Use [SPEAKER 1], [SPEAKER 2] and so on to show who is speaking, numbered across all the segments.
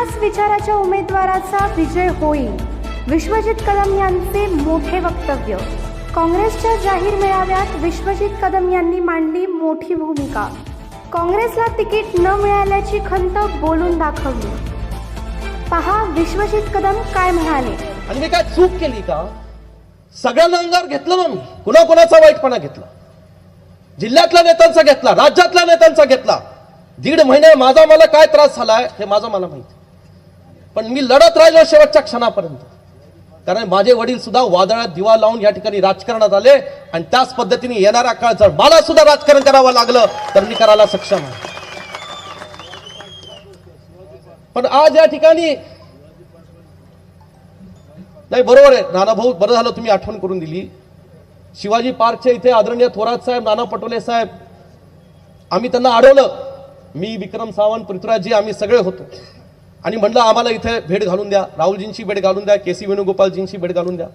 [SPEAKER 1] याच विचाराच्या उमेदवाराचा विजय होईल. विश्वजित कदम यांचे मोठे वक्तव्य. काँग्रेसच्या जाहीर मेळाव्यात विश्वजित कदम यांनी मांडली मोठी भूमिका. काँग्रेसला तिकीट न मिळाल्याची खंत बोलून दाखवली. पहा विश्वजित कदम काय म्हणाले.
[SPEAKER 2] आणि मी काय चूक केली का? सगळ्यांना अंगार घेतलं ना मी. कुणा कुणाचा वाईटपणा घेतला. जिल्ह्यातल्या नेत्यांचा घेतला राज्यातल्या नेत्यांचा घेतला. दीड महिने माझा मला काय त्रास झालाय हे माझं मला माहिती. पण मी लढत राहिलो शेवटच्या क्षणापर्यंत. कारण माझे वडील सुद्धा वादळात दिवा लावून या ठिकाणी राजकारणात आले आणि त्याच पद्धतीने येणारा काळ जर मला सुद्धा राजकारण करावं लागलं तर मी करायला सक्षम आहे. पण आज या ठिकाणी नाही बरोबर आहे. नाना भाऊ बरं झालं तुम्ही आठवण करून दिली. शिवाजी पार्कच्या इथे आदरणीय थोरात साहेब नाना पटोले साहेब आम्ही त्यांना अडवलं. मी विक्रम सावंत पृथ्वीराजजी आम्ही सगळे होतो. आणि म्हणलं आम्हाला इथे भेट घालून द्या. राहुलजींची भेट घालून द्या के सी वेणुगोपालजींची भेट घालून द्या.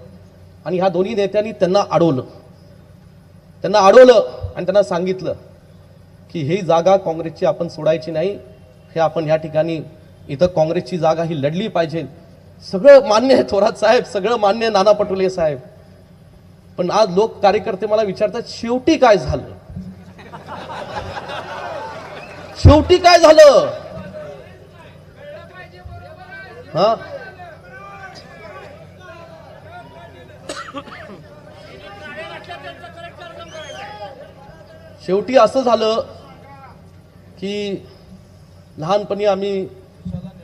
[SPEAKER 2] आणि ह्या दोन्ही नेत्यांनी त्यांना अडवलं त्यांना अडवलं आणि त्यांना सांगितलं की ही जागा काँग्रेसची आपण सोडायची नाही. हे आपण या ठिकाणी इथं काँग्रेसची जागा ही लढली पाहिजे. सगळं मान्य आहे थोरात साहेब सगळं मान्य नाना पटोले साहेब. पण आज लोक कार्यकर्ते मला विचारतात शेवटी काय झालं? शेवटी काय झालं? हा? शेवटी असं झालं की लहानपणी आम्ही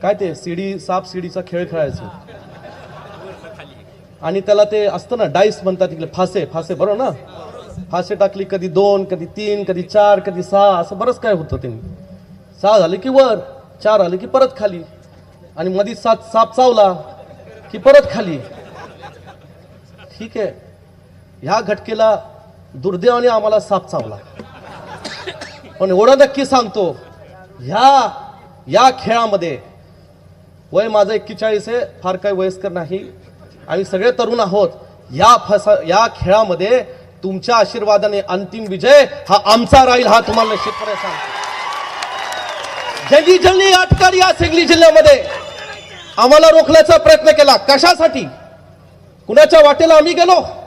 [SPEAKER 2] काय ते सीडी साप सीडीचा खेळ खेळायचो. आणि त्याला ते असतं ना डाईस म्हणतात तिकडे फासे फासे बरोबर ना? फासे टाकली कधी दोन कधी तीन कधी चार कधी सहा असं बरंच काय होतं त्यांनी सहा झाले की वर चार आले की परत खाली. आणि मधी सात साप चावला की परत खाली. ठीक आहे. ह्या घटकेला दुर्दैवाने आम्हाला साप चावला. पण एवढं नक्की सांगतो ह्या या खेळामध्ये वय माझं एक्केचाळीस आहे फार काही वयस्कर नाही. आम्ही सगळे तरुण आहोत. या फसा या खेळामध्ये तुमच्या आशीर्वादाने अंतिम विजय हा आमचा राहील हा तुम्हाला निश्चितपणे सांगतो. जंगी जंगली या या सिंगली जिल्ह्यामध्ये. आम्हाला रोखण्याचा प्रयत्न केला. कशासाठी? कुणाच्या वाटेला आम्ही गेलो?